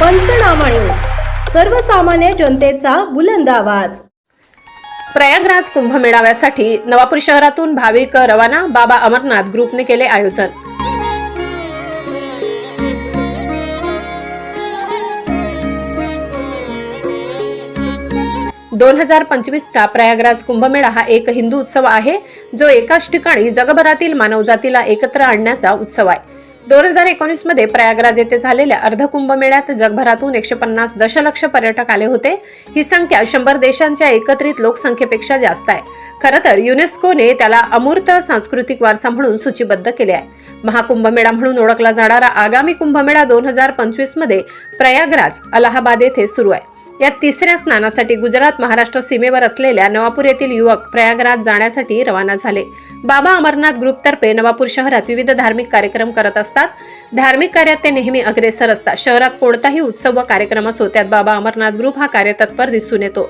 पंचनामा न्यूज. सर्वसामान्य जनतेचा बुलंद आवाज. प्रयागराज कुंभमेळाव्यासाठी नवापूर शहरातून भाविक रवाना बाबा अमरनाथ ग्रुपने केले आयोजन. दोन हजार पंचवीसचा प्रयागराज कुंभमेळा हा एक हिंदू उत्सव आहे जो एकाच ठिकाणी जगभरातील मानवजातीला एकत्र आणण्याचा उत्सव आहे. दोन हजार एकोणीसमध्ये प्रयागराज येथे झालेल्या अर्ध कुंभमेळ्यात जगभरातून एकशे पन्नास दशलक्ष पर्यटक आले होते. ही संख्या शंभर देशांच्या एकत्रित लोकसंख्येपेक्षा जास्त आहे. खरं तर युनेस्कोने त्याला अमूर्त सांस्कृतिक वारसा म्हणून सूचीबद्ध केले आहे. महाकुंभमेळा म्हणून ओळखला जाणारा आगामी कुंभमेळा दोन हजार पंचवीसमध्ये प्रयागराज अलाहाबाद येथे सुरू आहे. या तिसऱ्या स्नानासाठी गुजरात महाराष्ट्र सीमेवर असलेल्या नवापूर येथील युवक प्रयागराज जाण्यासाठी रवाना झाले. बाबा अमरनाथ ग्रुपतर्फे नवापूर शहरात विविध धार्मिक कार्यक्रम करत असतात. धार्मिक कार्यात ते नेहमी अग्रेसर असतात. शहरात कोणताही उत्सव व कार्यक्रम असो त्यात बाबा अमरनाथ ग्रुप हा कार्यतत्पर दिसून येतो.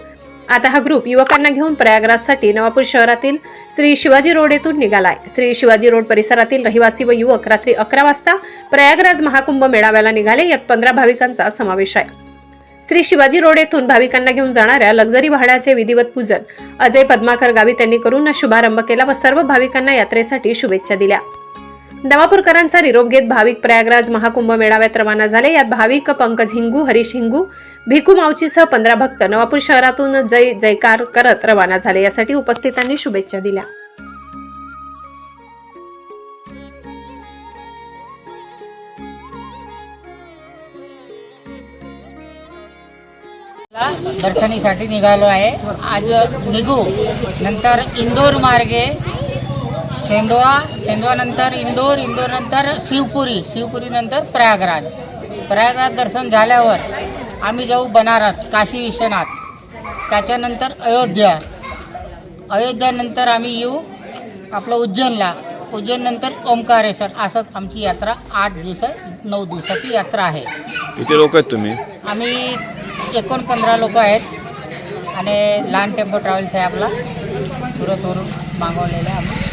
आता हा ग्रुप युवकांना घेऊन प्रयागराजसाठी नवापूर शहरातील श्री शिवाजी रोड येथून निघालाय. श्री शिवाजी रोड परिसरातील रहिवासी व युवक रात्री अकरा वाजता प्रयागराज महाकुंभ मेळाव्याला निघाले. यात पंधरा भाविकांचा समावेश आहे. श्री शिवाजी रोड येथून भाविकांना घेऊन जाणाऱ्या लक्झरी वाहनाचे विधिवत पूजन. अजय पद्माकर गावी त्यांनी करून शुभारंभ केला व सर्व भाविकांना यात्रेसाठी शुभेच्छा दिल्या. नवापूरकरांचा निरोप घेत भाविक प्रयागराज महाकुंभ मेळाव्यात रवाना झाले. यात भाविक पंकज हिंगू हरीश हिंगू भिकू मावचीसह पंधरा भक्त नवापूर शहरातून जय जयकार करत रवाना झाले. यासाठी उपस्थितांनी शुभेच्छा दिल्या. दर्शनीसाठी निघालो आहे. आज निघू. नंतर इंदोर मार्गे सेंदवा सेंदवा नंतर इंदोर इंदोर नंतर शिवपुरी शिवपुरी नंतर प्रयागराज. प्रयागराज दर्शन झाल्यावर आम्ही जाऊ बनारस काशी विश्वनाथ. त्याच्यानंतर अयोध्या. अयोध्यानंतर आम्ही येऊ आपलं उज्जैनला. उज्जैननंतर ओंकारेश्वर. असंच आमची यात्रा आठ दिवस नऊ दिवसाची यात्रा आहे. किती लोक आहेत तुम्ही? आम्ही एकोणपंधरा लोक आहेत. आणि लहान टेम्पो ट्रॅव्हल्स आहे आपला. सुरतवरून मागवलेला आम्ही.